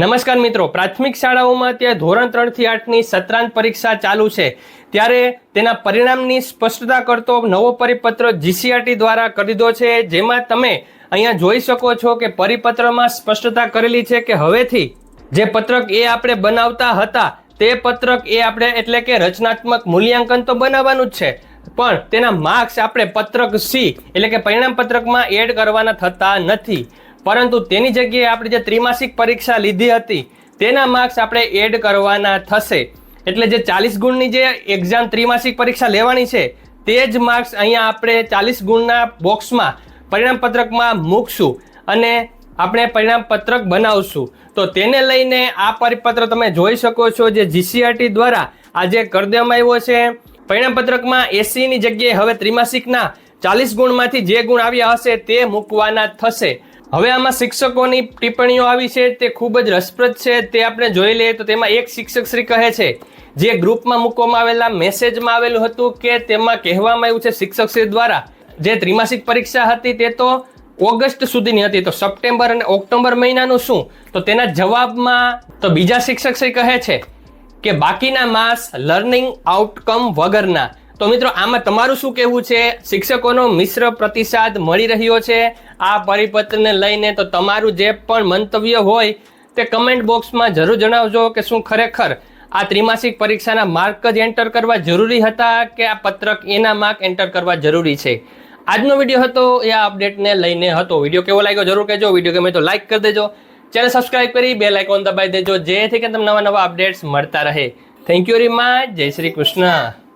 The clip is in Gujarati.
નમસ્કાર મિત્રો, પ્રાથમિક શાળાઓમાં અત્યારે ધોરણ ત્રણથી આઠની સત્રાંત પરીક્ષા ચાલુ છે. ત્યારે તેના પરિણામની સ્પષ્ટતા કરતો નવો પરિપત્ર જીસીઆરટી દ્વારા કરી દીધો છે. જેમાં તમે અહીંયા જોઈ શકો છો કે પરિપત્રમાં સ્પષ્ટતા કરેલી છે કે હવેથી જે પત્રક એ આપણે બનાવતા હતા, તે પત્રક એ આપણે એટલે કે રચનાત્મક મૂલ્યાંકન તો બનાવવાનું જ છે. પણ તેના માર્ક્સ આપણે પત્રક સી એટલે કે પરિણામ પત્રકમાં એડ કરવાના થતા નથી. પરંતુ તેની જગ્યાએ આપણે જે ત્રિમાસિક પરીક્ષા લીધી હતી, તેના માર્ક્સ આપણે એડ કરવાના થશે. એટલે જે ચાલીસ ગુણની જે એક્ઝામ ત્રિમાસિક પરીક્ષા લેવાની છે, તે જ માર્ક્સ અહીંયા આપણે ચાલીસ ગુણના બોક્સમાં પરિણામ પત્રકમાં મૂકશું અને આપણે પરિણામ પત્રક બનાવશું. તો તેને લઈને આ પરિપત્ર તમે જોઈ શકો છો જે જીસીઆરટી દ્વારા આજે કરી દેવામાં આવ્યો છે. પરિણામ પત્રકમાં એસીની જગ્યાએ હવે ત્રિમાસિકના ચાલીસ ગુણમાંથી જે ગુણ આવ્યા હશે તે મૂકવાના થશે. હવે આમાં શિક્ષકોની ટિપ્પણીઓ આવી છે, તે ખૂબ જ રસપ્રદ છે, તે આપણે જોઈ લઈએ તો તેમાં એક શિક્ષક શ્રી કહે છે, જે ગ્રુપમાં મૂકવામાં આવેલા મેસેજમાં આવેલું હતું કે તેમાં કહેવામાં આવ્યું છે શિક્ષક શ્રી દ્વારા, જે ત્રિમાસિક પરીક્ષા હતી તે તો ઓગસ્ટ સુધીની હતી, તો સપ્ટેમ્બર અને ઓક્ટોબર મહિનાનું શું? તો તેના જવાબમાં તો બીજા શિક્ષક શ્રી કહે છે કે બાકીના માસ લર્નિંગ આઉટકમ વગરના તો મિત્રો, આમાં તમારું શું કહેવું છે? શિક્ષકોનો મિશ્ર પ્રતિસાદ મળી રહ્યો છે. આ પરિપત્રને લઈને તો તમારું જે પણ મંતવ્ય હોય, તે કમેન્ટ બોક્સમાં જરૂર જણાવજો કે શું ખરેખર આ ત્રિમાસિક પરીક્ષાના માર્ક જ એન્ટર કરવા જરૂરી હતા કે આ પત્રક એના માર્ક એન્ટર કરવા જરૂરી છે? આજનો વીડિયો હતો, એ આ અપડેટને લઈને હતો. વીડિયો કેવો લાગ્યો જરૂર કહેજો. વીડિયો ગમે તો લાઇક કરી દેજો. ચેનલ સબસ્ક્રાઇબ કરી બે લાઇકોન દબાવી દેજો, જેથી કે તમને નવા નવા અપડેટ્સ મળતા રહે. થેન્ક યુ વેરી મચ જય શ્રી કૃષ્ણ.